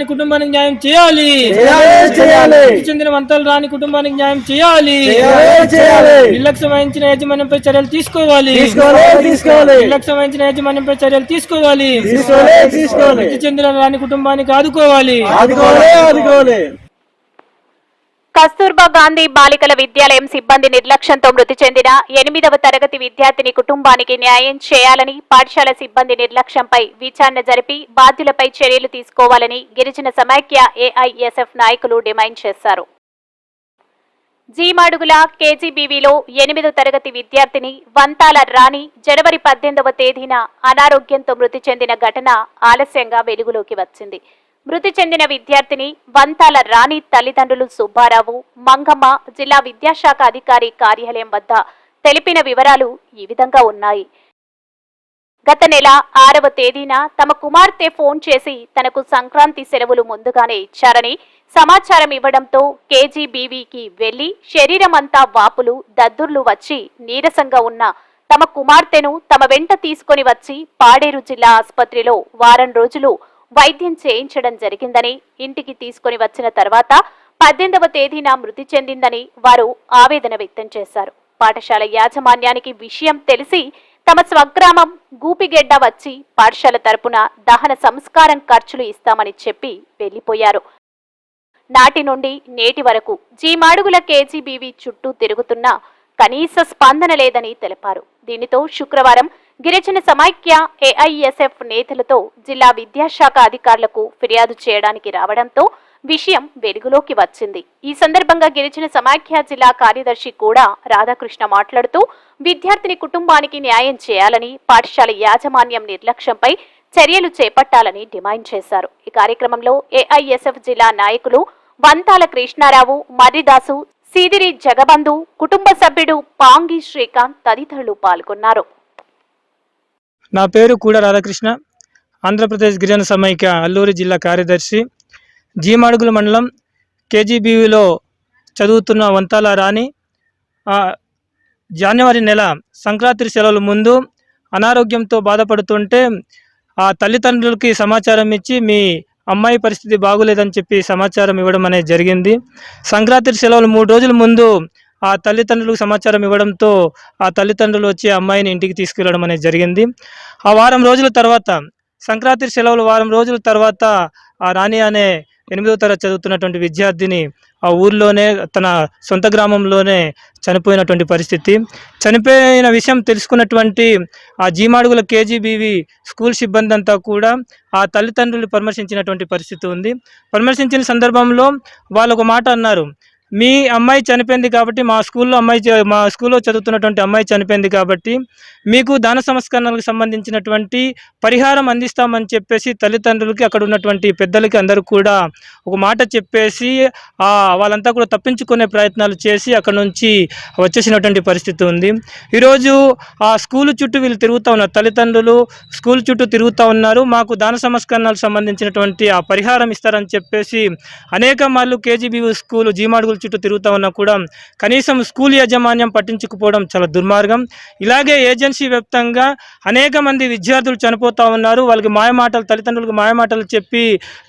రాని కుటుంబానికి న్యాయం చేయాలి. చెందిన వంతలు రాని కుటుంబానికి న్యాయం చేయాలి. నిర్లక్ష్యం వహించిన యాజమాన్యంపై చర్యలు తీసుకోవాలి. నిర్లక్ష్యం వహించిన యాజమాన్యంపై చర్యలు తీసుకోవాలి. చెందిన రాని కుటుంబానికి ఆదుకోవాలి. కస్తూర్బా గాంధీ బాలికల విద్యాలయం సిబ్బంది నిర్లక్ష్యంతో మృతి చెందిన ఎనిమిదవ తరగతి విద్యార్థిని కుటుంబానికి న్యాయం చేయాలని పాఠశాల సిబ్బంది నిర్లక్ష్యంపై విచారణ జరిపి బాధ్యులపై చర్యలు తీసుకోవాలని గిరిజన సమైక్య ఏఐఎస్ఎఫ్ నాయకులు డిమాండ్ చేశారు. జీమాడుగుల కేజీబీవీలో ఎనిమిదో తరగతి విద్యార్థిని వంతాల రాణి జనవరి పద్దెనిమిదవ తేదీన అనారోగ్యంతో మృతి చెందిన ఘటన ఆలస్యంగా వెలుగులోకి వచ్చింది. మృతి చెందిన విద్యార్థిని వంతాల రాణి తల్లిదండ్రులు సుబ్బారావు మంగమ్మ జిల్లా విద్యాశాఖ అధికారి కార్యాలయం వద్ద తెలిపిన వివరాలు ఈ విధంగా ఉన్నాయి. గత నెల ఆరవ తేదీన తమ కుమార్తె ఫోన్ చేసి తనకు సంక్రాంతి సెలవులు ముందుగానే ఇచ్చారని సమాచారం ఇవ్వడంతో కేజీబీవీకి వెళ్ళి శరీరమంతా వాపులు దద్దుర్లు వచ్చి నీరసంగా ఉన్న తమ కుమార్తెను తమ వెంట తీసుకొని వచ్చి పాడేరు జిల్లా ఆసుపత్రిలో వారం రోజులు వైద్యం చేయించడం జరిగిందని ఇంటికి తీసుకొని వచ్చిన తర్వాత పద్దెనిమిదవ తేదీన మృతి చెందిందని వారు ఆవేదన వ్యక్తం చేశారు. పాఠశాల యాజమాన్యానికి విషయం తెలిసి తమ స్వగ్రామం గూపిగెడ్డ వచ్చి పాఠశాల తరపున దహన సంస్కారం ఖర్చులు ఇస్తామని చెప్పి వెళ్ళిపోయారు నాటి నుండి నేటి వరకు జీమాడుగుల కేజీబీవీ చుట్టూ తిరుగుతున్నా కనీస స్పందన లేదని తెలిపారు. దీనితో శుక్రవారం గిరిజన సమైక్య ఏఐఎస్ఎఫ్ నేతలతో జిల్లా విద్యాశాఖ అధికారులకు ఫిర్యాదు చేయడానికి రావడంతో విషయం వెలుగులోకి వచ్చింది. ఈ సందర్భంగా గిరిజన సమాఖ్య జిల్లా కార్యదర్శి కూడా రాధాకృష్ణ మాట్లాడుతూ విద్యార్థిని కుటుంబానికి న్యాయం చేయాలని పాఠశాల యాజమాన్యం నిర్లక్ష్యంపై చర్యలు చేపట్టాలని డిమాండ్ చేశారు. ఈ కార్యక్రమంలో ఏఐఎస్ఎఫ్ జిల్లా నాయకులు వంతాల కృష్ణారావు మర్రిదాసు సీదిరి జగబంధు కుటుంబ సభ్యుడు పాంగి శ్రీకాంత్ తదితరులు పాల్గొన్నారు. నా పేరు కూడా రాధాకృష్ణ. ఆంధ్రప్రదేశ్ గిరిజన సమైక్య అల్లూరి జిల్లా కార్యదర్శి. జీమాడుగుల మండలం కేజీబీవీలో చదువుతున్న వంతాల రాణి. జనవరి నెల సంక్రాంతి సెలవుల ముందు అనారోగ్యంతో బాధపడుతుంటే ఆ తల్లిదండ్రులకి సమాచారం ఇచ్చి మీ అమ్మాయి పరిస్థితి బాగోలేదని చెప్పి సమాచారం ఇవ్వడం అనేది జరిగింది. సంక్రాంతి సెలవులు మూడు రోజుల ముందు ఆ తల్లిదండ్రులకు సమాచారం ఇవ్వడంతో ఆ తల్లిదండ్రులు వచ్చి ఆ అమ్మాయిని ఇంటికి తీసుకెళ్ళడం అనేది జరిగింది. ఆ వారం రోజుల తర్వాత సంక్రాంతి సెలవులు వారం రోజుల తర్వాత ఆ రాణి అనే ఎనిమిదవ తరగతి చదువుతున్నటువంటి విద్యార్థిని ఆ ఊర్లోనే తన సొంత గ్రామంలోనే చనిపోయినటువంటి పరిస్థితి. చనిపోయిన విషయం తెలుసుకున్నటువంటి ఆ జీమాడుగుల కేజీబీవి స్కూల్ సిబ్బంది అంతా కూడా ఆ తల్లిదండ్రులు పరామర్శించినటువంటి పరిస్థితి ఉంది. పరామర్శించిన సందర్భంలో వాళ్ళు ఒక మాట అన్నారు. మీ అమ్మాయి చనిపోయింది కాబట్టి మా స్కూల్లో అమ్మాయి మా స్కూల్లో చదువుతున్నటువంటి అమ్మాయి చనిపోయింది కాబట్టి మీకు దాన సంస్కరణలకు సంబంధించినటువంటి పరిహారం అందిస్తామని చెప్పేసి తల్లిదండ్రులకి అక్కడ ఉన్నటువంటి పెద్దలకి అందరూ కూడా ఒక మాట చెప్పేసి వాళ్ళంతా కూడా తప్పించుకునే ప్రయత్నాలు చేసి అక్కడ నుంచి వచ్చేసినటువంటి పరిస్థితి ఉంది. ఈరోజు ఆ స్కూల్ చుట్టూ వీళ్ళు తిరుగుతూ ఉన్నారు. తల్లిదండ్రులు స్కూల్ చుట్టూ తిరుగుతూ ఉన్నారు. మాకు దాన సంస్కరణలకు సంబంధించినటువంటి ఆ పరిహారం ఇస్తారని చెప్పేసి అనేక మార్లు కేజీబీ స్కూల్ జీమాడుగులు చుట్టూ తిరుగుతూ ఉన్నా కూడా కనీసం స్కూల్ యాజమాన్యం పట్టించుకుపోవడం చాలా దుర్మార్గం. ఇలాగే ఏజెన్సీ వ్యాప్తంగా అనేక మంది విద్యార్థులు చనిపోతూ ఉన్నారు. వాళ్ళకి మాయమాటలు తల్లిదండ్రులకు మాయమాటలు చెప్పి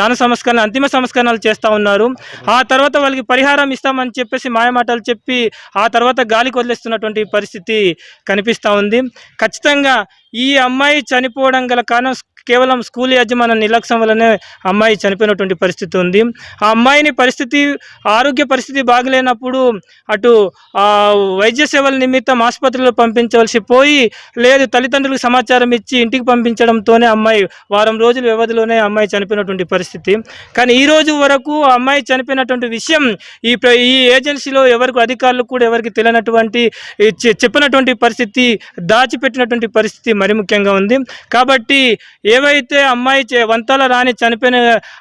దాన సంస్కరణ అంతిమ సంస్కరణలు చేస్తూ ఉన్నారు. ఆ తర్వాత వాళ్ళకి పరిహారం ఇస్తామని చెప్పేసి మాయమాటలు చెప్పి ఆ తర్వాత గాలికి వదిలేస్తున్నటువంటి పరిస్థితి కనిపిస్తూ ఉంది. ఖచ్చితంగా ఈ అమ్మాయి చనిపోవడం గల కారణం కేవలం స్కూల్ యాజమాన్య నిర్లక్ష్యం వల్లనే అమ్మాయి చనిపోయినటువంటి పరిస్థితి ఉంది. ఆ అమ్మాయిని పరిస్థితి ఆరోగ్య పరిస్థితి బాగలేనప్పుడు అటు వైద్య సేవల నిమిత్తం ఆసుపత్రిలో పంపించవలసి పోయి లేదు తల్లిదండ్రులకు సమాచారం ఇచ్చి ఇంటికి పంపించడంతోనే అమ్మాయి వారం రోజుల వ్యవధిలోనే అమ్మాయి చనిపోయినటువంటి పరిస్థితి. కానీ ఈ రోజు వరకు అమ్మాయి చనిపోయినటువంటి విషయం ఈ ఈ ఏజెన్సీలో ఎవరికి అధికారులు కూడా ఎవరికి తెలియనటువంటి చెప్పినటువంటి పరిస్థితి దాచిపెట్టినటువంటి పరిస్థితి మరి ముఖ్యంగా ఉంది. కాబట్టి ఏవైతే అమ్మాయి చే- వంతల రాని చనిపోయిన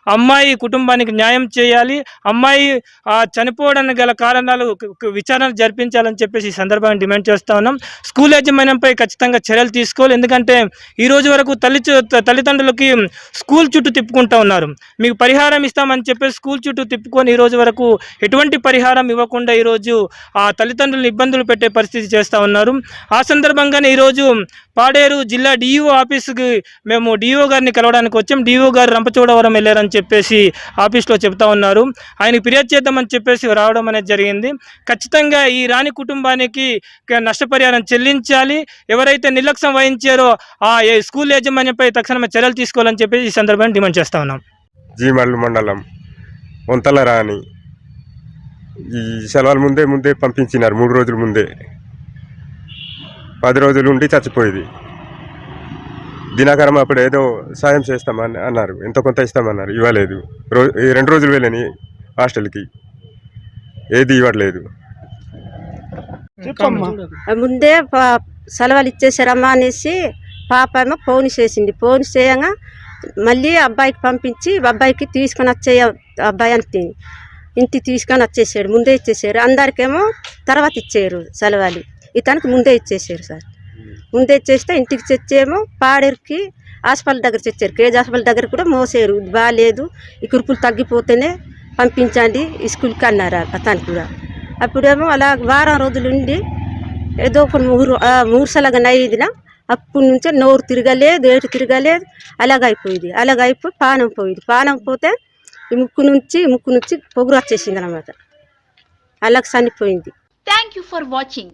అమ్మాయి కుటుంబానికి న్యాయం చేయాలి అమ్మాయి చనిపోవడానికి గల కారణాలు విచారణ జరిపించాలని చెప్పేసి ఈ సందర్భంగా డిమాండ్ చేస్తా ఉన్నాం. స్కూల్ యాజమాన్యంపై ఖచ్చితంగా చర్యలు తీసుకోవాలి. ఎందుకంటే ఈ రోజు వరకు తల్లి చు- తల్లిదండ్రులకి స్కూల్ చుట్టూ తిప్పుకుంటా ఉన్నారు. మీకు పరిహారం ఇస్తామని చెప్పేసి స్కూల్ చుట్టూ తిప్పుకొని ఈ రోజు వరకు ఎటువంటి పరిహారం ఇవ్వకుండా ఈరోజు ఆ తల్లిదండ్రులను ఇబ్బందులు పెట్టే పరిస్థితి చేస్తూ ఉన్నారు. ఆ సందర్భంగానే ఈరోజు పాడేరు గారు జిల్లా డిఈఓ ఆఫీసుకి మేము డిఈఓ గారిని కలవడానికి వచ్చాం. డిఈఓ గారు రంపచోడవరం వెళ్ళారని చెప్పేసి ఆఫీస్లో చెప్తా ఉన్నారు. ఆయన ఫిర్యాదు చేద్దామని చెప్పేసి రావడం అనేది జరిగింది. ఖచ్చితంగా ఈ రాణి కుటుంబానికి నష్టపరిహారం చెల్లించాలి. ఎవరైతే నిర్లక్ష్యం వహించారో ఆ స్కూల్ యాజమాన్యంపై తక్షణమే చర్యలు తీసుకోవాలని చెప్పేసి ఈ సందర్భాన్ని డిమాండ్ చేస్తా ఉన్నాం. జీమల్లు మండలం వంతల రాణి ఈ సెలవుల ముందే ముందే పంపించినారు. మూడు రోజుల ముందే. పది రోజులు ఉండి చచ్చిపోయేది. దినాకరం అప్పుడు ఏదో సాయం చేస్తామని అన్నారు. ఎంతో కొంత ఇస్తామన్నారు? ఇవ్వలేదు. రో ఈ రెండు రోజులు వెళ్ళని హాస్టల్కి. ఏది ఇవ్వట్లేదు. ముందే ప- సెలవులు ఇచ్చేసారమ్మా అనేసి పాప ఏమో ఫోన్ చేసింది. ఫోన్ చేయగా మళ్ళీ అబ్బాయికి పంపించి అబ్బాయికి తీసుకొని వచ్చే అబ్బాయి అంతే ఇంటికి తీసుకొని వచ్చేసాడు. ముందే ఇచ్చేసారు. అందరికేమో తర్వాత ఇచ్చారు సెలవులు. ఇతనికి ముందే ఇచ్చేసారు సార్. ముందే చేస్తే ఇంటికి తెచ్చేమో పాడేరుకి హాస్పిటల్ దగ్గర తెచ్చారు. కేజ్ హాస్పిటల్ దగ్గర కూడా మోసారు. ఇది బాగాలేదు ఈ కురుపులు తగ్గిపోతేనే పంపించండి. ఈ స్కూల్కి అన్నారు అతను కూడా. అప్పుడేమో అలా వారం రోజులు ఉండి ఏదో ఒక మూరు ఆ, మూర్సలాగా నయ్యిదిన అప్పటి నుంచే నోరు తిరగలేదు ఏటు తిరగలేదు. అలాగ అయిపోయింది అలాగ అయిపోయి పానం పోయింది. పానం పోతే ఈ ముక్కు నుంచి ముక్కు నుంచి పొగురు వచ్చేసింది అనమాట అలాగ చనిపోయింది. Thank you for watching